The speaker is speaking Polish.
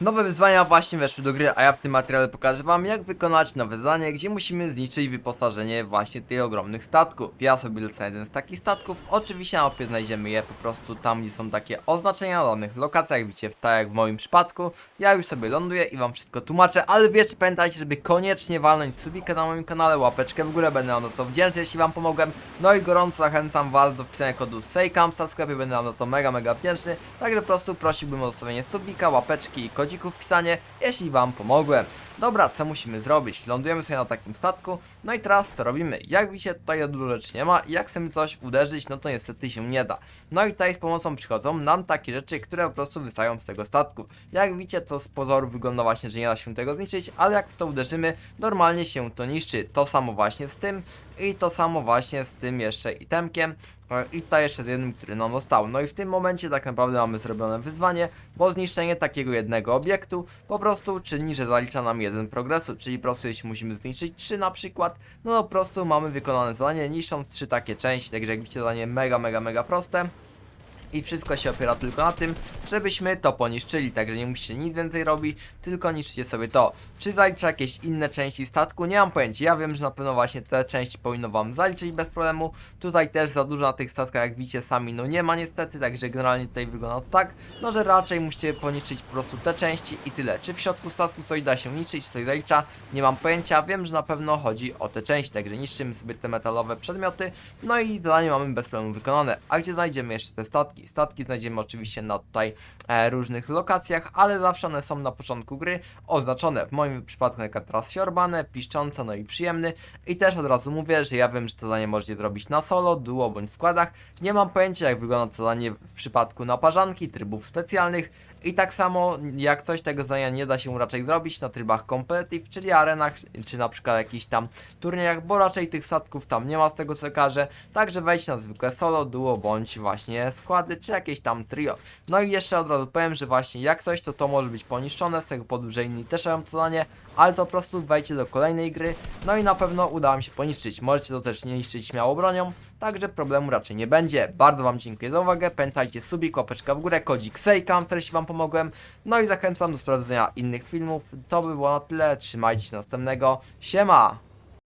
Nowe wyzwania właśnie weszły do gry, a ja w tym materiale pokażę wam jak wykonać nowe zadanie, gdzie musimy zniszczyć wyposażenie właśnie tych ogromnych statków. Ja sobie lecę jeden z takich statków, oczywiście na mapie znajdziemy je po prostu tam, gdzie są takie oznaczenia na danych lokacjach, jak widzicie, tak jak w moim przypadku. Ja już sobie ląduję i wam wszystko tłumaczę, ale wiesz, pamiętajcie, żeby koniecznie walnąć subika na moim kanale, łapeczkę w górę, będę wam na to wdzięczny, jeśli wam pomogłem. No i gorąco zachęcam was do wpisania kodu SEJCAMSTAR w sklepie, będę wam na to mega, mega wdzięczny. Także po prostu prosiłbym o zostawienie subika, łapeczki i kodzików wpisanie, jeśli wam pomogłem. Dobra, co musimy zrobić? Lądujemy sobie na takim statku, no i teraz co robimy? Jak widzicie, tutaj dużo rzeczy nie ma i jak chcemy coś uderzyć, no to niestety się nie da. No i tutaj z pomocą przychodzą nam takie rzeczy, które po prostu wystają z tego statku. Jak widzicie, to z pozoru wygląda właśnie, że nie da się tego zniszczyć, ale jak w to uderzymy, normalnie się to niszczy. To samo właśnie z tym i to samo właśnie z tym jeszcze itemkiem. E, I tutaj jeszcze z jednym, który nam został. No i w tym momencie tak naprawdę mamy zrobione wyzwanie, bo zniszczenie takiego jednego obiektu po prostu czyni, że zalicza nam jeden progresu, czyli po prostu jeśli musimy zniszczyć 3 na przykład, no to po prostu mamy wykonane zadanie niszcząc 3 takie części, także jak widzicie zadanie mega, mega, mega proste. I wszystko się opiera tylko na tym, żebyśmy to poniszczyli, także nie musicie nic więcej robić, tylko niszczcie sobie to. Czy zalicza jakieś inne części statku? Nie mam pojęcia, ja wiem, że na pewno właśnie te części powinno wam zaliczyć bez problemu. Tutaj też za dużo na tych statkach, jak widzicie sami, no nie ma niestety, także generalnie tutaj wygląda tak, no że raczej musicie poniszczyć po prostu te części i tyle. Czy w środku statku coś da się niszczyć, coś zalicza? Nie mam pojęcia, wiem, że na pewno chodzi o te części, także niszczymy sobie te metalowe przedmioty, no i zadanie mamy bez problemu wykonane. A gdzie znajdziemy jeszcze te statki? Statki znajdziemy oczywiście na tutaj e, różnych lokacjach, ale zawsze one są na początku gry oznaczone. W moim przypadku na teraz siorbane, piszczące, no i przyjemny. I też od razu mówię, że ja wiem, że to zadanie możecie zrobić na solo, duo bądź składach. Nie mam pojęcia jak wygląda to zadanie w przypadku naparzanki, trybów specjalnych. I tak samo jak coś tego zadania nie da się raczej zrobić na trybach competitive, czyli arenach, czy na przykład jakichś tam turniejach, bo raczej tych statków tam nie ma z tego co każę. Także wejdź na zwykłe solo, duo bądź właśnie składy, czy jakieś tam trio. No i jeszcze od razu powiem, że właśnie jak coś to to może być poniszczone, z tego powodu, że inni też mają zadanie, ale to po prostu wejdźcie do kolejnej gry, no i na pewno uda wam się poniszczyć. Możecie to też nie niszczyć śmiało bronią, także problemu raczej nie będzie. Bardzo wam dziękuję za uwagę, pamiętajcie subik, łapeczka w górę, kodzik SEJKAM, jeśli wam pomogłem, no i zachęcam do sprawdzenia innych filmów. To by było na tyle, trzymajcie się następnego, siema!